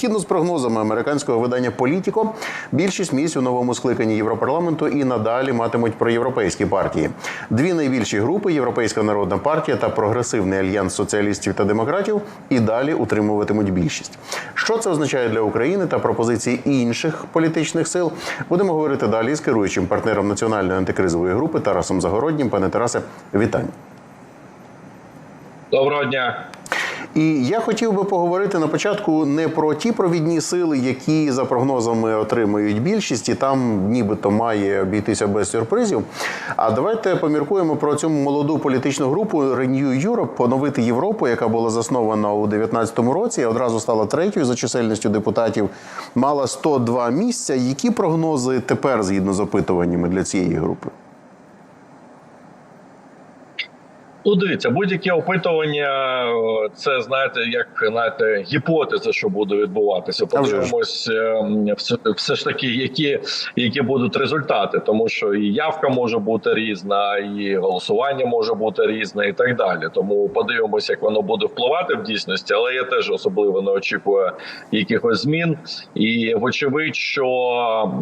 Згідно з прогнозами американського видання Політіко, більшість місць у новому скликанні Європарламенту і надалі матимуть проєвропейські партії. Дві найбільші групи Європейська народна партія та прогресивний альянс соціалістів та демократів і далі утримуватимуть більшість. Що це означає для України та пропозиції інших політичних сил? Будемо говорити далі з керуючим партнером національної антикризової групи Тарасом Загороднім. Пане Тарасе, вітання. Доброго дня. І я хотів би поговорити на початку не про ті провідні сили, які за прогнозами отримають більшість, і там нібито має обійтися без сюрпризів. А давайте поміркуємо про цю молоду політичну групу Renew Europe, поновити Європу, яка була заснована у 2019 році, і одразу стала третьою за чисельністю депутатів, мала 102 місця. Які прогнози тепер згідно з опитуваннями для цієї групи? Ну, дивіться, будь-які опитування, е, це знаєте, як знаєте, гіпотеза, що буде відбуватися. Подивимось, е, все, все ж таки, які, які будуть результати, тому що і явка може бути різна, і голосування може бути різне, і так далі. Тому подивимося, як воно буде впливати в дійсності. Але я теж особливо не очікую якихось змін. І вочевидь, що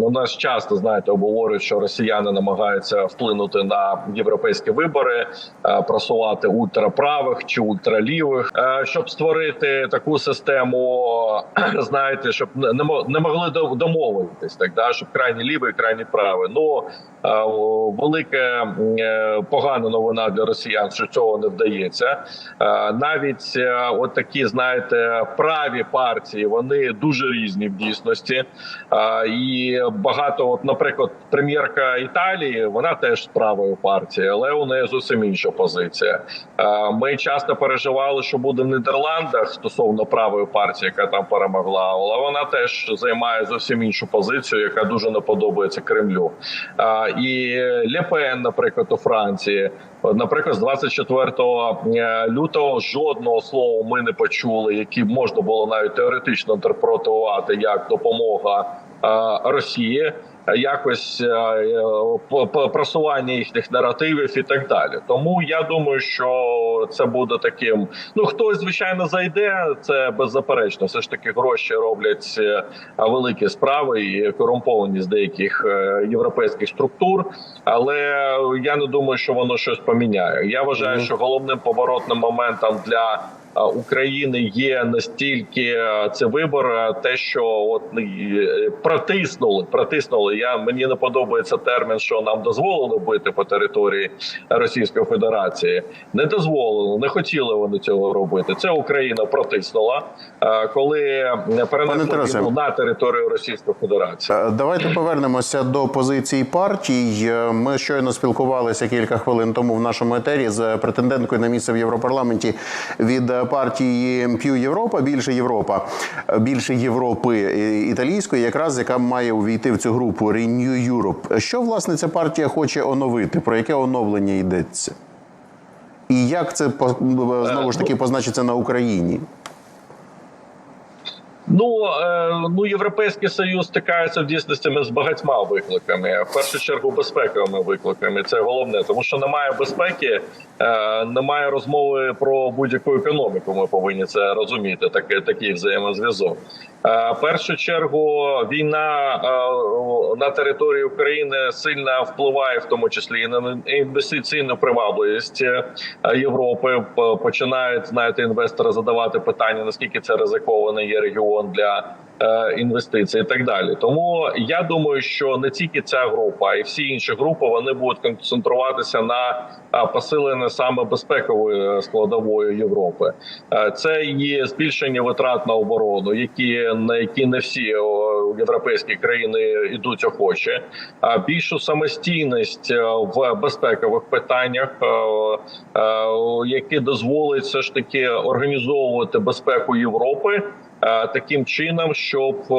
у нас часто знаєте, обговорюють, що росіяни намагаються вплинути на європейські вибори. е, просувати ультраправих чи ультралівих, е, щоб створити таку систему, знаєте, щоб не не мо- не могли до- домовитись, так да, щоб крайні лівий, крайні правий. Ну е, о, велике е, погана новина для росіян, що цього не вдається. Навіть от такі, знаєте, праві партії вони дуже різні в дійсності. І багато, от, наприклад, прем'єрка Італії, вона теж з правої партії, але у неї зовсім інша позиція. Е, Ми часто переживали, що буде в Нідерландах стосовно правої партії, яка там перемогла, але вона теж займає зовсім іншу позицію, яка дуже не подобається Кремлю. Е, І Лепен, наприклад, у Франції. Наприклад, з 24 лютого жодного слова ми не почули, які можна було навіть теоретично інтерпретувати як допомога е, Росії, е, якось е, е, просування їхніх наративів і так далі. Тому я думаю, що це буде таким. Ну хтось звичайно зайде, це беззаперечно. Все ж таки гроші роблять е, великі справи і корумповані з деяких європейських структур. Але я не думаю, що воно щось поміняє. Я вважаю, що головним поворотним моментом для України є настільки е, це вибор, е, те, що от е, протиснули, протиснули. Я мені не подобається термін, що нам дозволили бити по території Російської Федерації. Не дозволили, не хотіли вони цього робити. Це Україна протиснула, е, коли перенесли на територію Російської Федерації. Е, Давайте повернемося до позиції партій. Е, Ми щойно спілкувалися кілька хвилин тому в нашому етері з претенденткою на місце в Європарламенті від е, партії П'ю Європа, більше Європа, е, більше Європи е, італійської, якраз яка має увійти в цю групу Renew Europe. Що власне ця партія хоче оновити? Про яке оновлення йдеться? І як це знову ж таки позначиться на Україні? Ну е, ну європейський союз стикається в дійсності з багатьма викликами. В першу чергу безпековими викликами. Це головне, тому що немає безпеки, е, немає розмови про будь-яку економіку. Ми повинні це розуміти. Такий такий взаємозв'язок. Е, в першу чергу війна на території України сильно впливає, в тому числі і на інвестиційну привабливість Європи. Починають знаєте, інвестори задавати питання, наскільки це ризикований є регіон для е, інвестицій, і так далі. Тому я думаю, що не тільки ця група, а й всі інші групи вони будуть концентруватися на е, посиленні саме безпекової складової Європи. Е, Це і збільшення витрат на оборону, які на які не всі європейські країни йдуть охоче, а більшу самостійність е, в безпекових питаннях, е, е, які дозволить все ж таки організовувати безпеку Європи. Е, Таким чином, щоб е,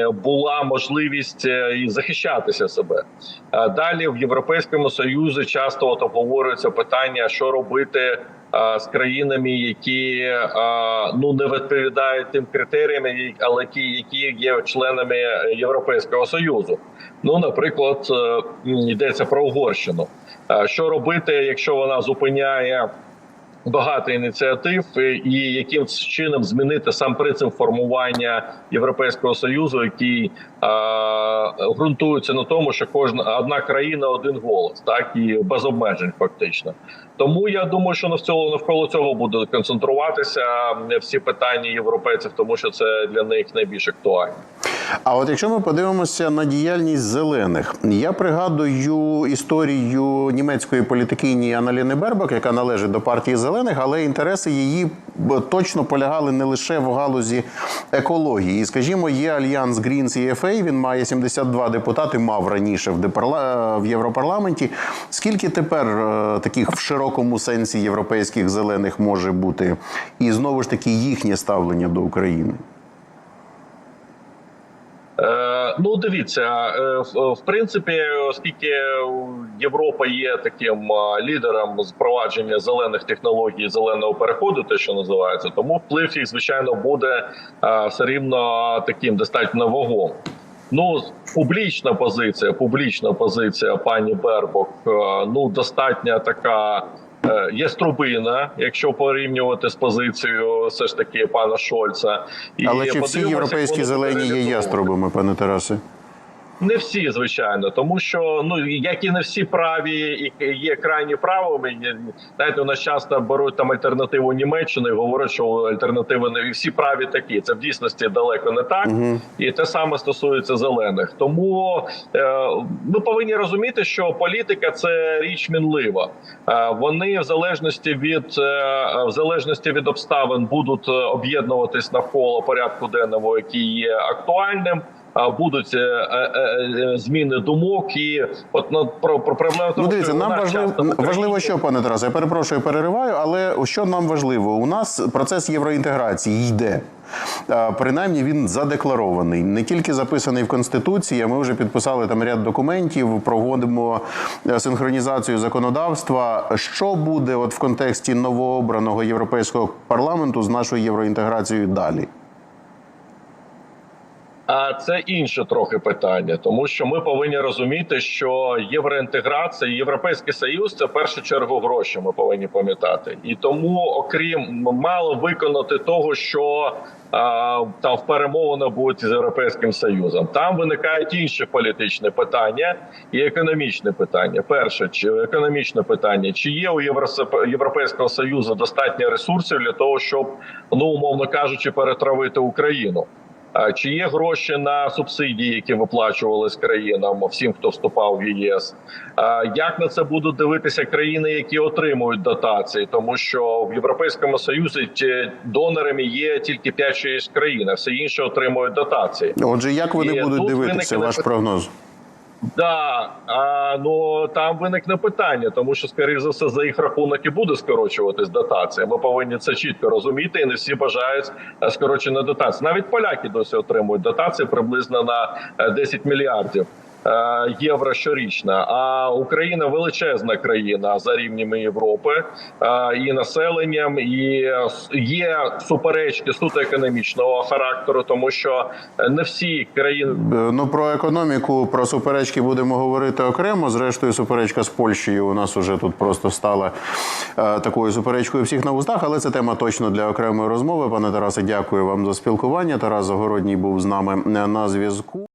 е, була можливість захищатися себе далі в європейському союзі часто от обговорюється питання, що робити з країнами, які ну не відповідають тим критеріям, але які, які є членами Європейського союзу. Ну, наприклад, йдеться про Угорщину. Що робити, якщо вона зупиняє багато ініціатив, і- і яким чином змінити сам принцип формування Європейського союзу, який е, ґрунтується на тому, що кожна одна країна один голос, так і без обмежень, фактично. Тому я думаю, що навколо навколо цього буде концентруватися всі питання європейців, тому що це для них найбільш актуально. А от якщо ми подивимося на діяльність зелених, я пригадую історію німецької політикині Аналіни Бербак, яка належить до партії зелених, але інтереси її точно полягали не лише в галузі екології. І, скажімо, є альянс Greens і Він має 72 депутати, мав раніше в депарла... в Європарламенті. Скільки тепер е, таких в широкому сенсі європейських зелених може бути? І знову ж таки їхнє ставлення до України? Е, ну, дивіться, е, в, принципі, оскільки Європа є таким е, лідером впровадження зелених технологій, зеленого переходу, те, що називається, тому вплив їх, звичайно, буде все рівно таким достатньо вагом. Ну, публічна позиція, публічна позиція пані Бербок, ну достатньо така. Е, Є струбина, якщо порівнювати з позицією все ж таки пана Шольца, І Але чи всі європейські зелені є яструбами, пане Тарасе? Не всі, звичайно, тому що ну як і не всі праві, і є крайні правими. Знаєте, у нас часто беруть там альтернативу Німеччини, і говорять, що альтернативи не всі праві такі. Це в дійсності далеко не так, і те саме стосується зелених. Тому е, ми повинні розуміти, що політика це річ мінлива. Е, вони в залежності від е, в залежності від обставин будуть е, об'єднуватись навколо порядку денного, який є актуальним. Будуть е, е, е, зміни думок і от ну, про, про проблему. Ну, дивіться, нам важливо, важливо, що пане Тарасе, я перепрошую, перериваю, але що нам важливо? У нас процес євроінтеграції йде. Принаймні він задекларований, не тільки записаний в конституції. а Ми вже підписали там ряд документів, проводимо синхронізацію законодавства. Що буде от в контексті новообраного європейського парламенту з нашою євроінтеграцією далі? А це інше трохи питання, тому що ми повинні розуміти, що євроінтеграція, європейський союз це в першу чергу гроші. Ми повинні пам'ятати, і тому, окрім мало виконати того, що а, там в перемовинах будуть з європейським союзом. Там виникають інші політичні питання і економічне питання. Перше, чи економічне питання, чи є у Європейського союзу достатньо ресурсів для того, щоб ну умовно кажучи, перетравити Україну. Чи є гроші на субсидії, які виплачувались країнам всім, хто вступав в ЄС? Як на це будуть дивитися країни, які отримують дотації? Тому що в Європейському Союзі донорами є тільки 5-6 країн, а всі інші отримують дотації. Отже, як вони І будуть дивитися? Ваш прогноз? Да, а, ну там виникне питання, тому що скоріш за все за їх рахунок і буде скорочуватись дотація. Ми повинні це чітко розуміти, і не всі бажають е, скорочення дотації. Навіть поляки досі отримують дотації приблизно на е, 10 мільярдів. Е, Євро щорічно, а Україна величезна країна за рівнями Європи е, і населенням, і є суперечки суто економічного характеру, тому що не всі країни Е, Ну про економіку, про суперечки будемо говорити окремо. Зрештою, суперечка з Польщею у нас уже тут просто стала такою суперечкою всіх на вустах, але це тема точно для окремої розмови. Пане Тарасе, дякую вам за спілкування. Тарас Загородній був з нами на зв'язку.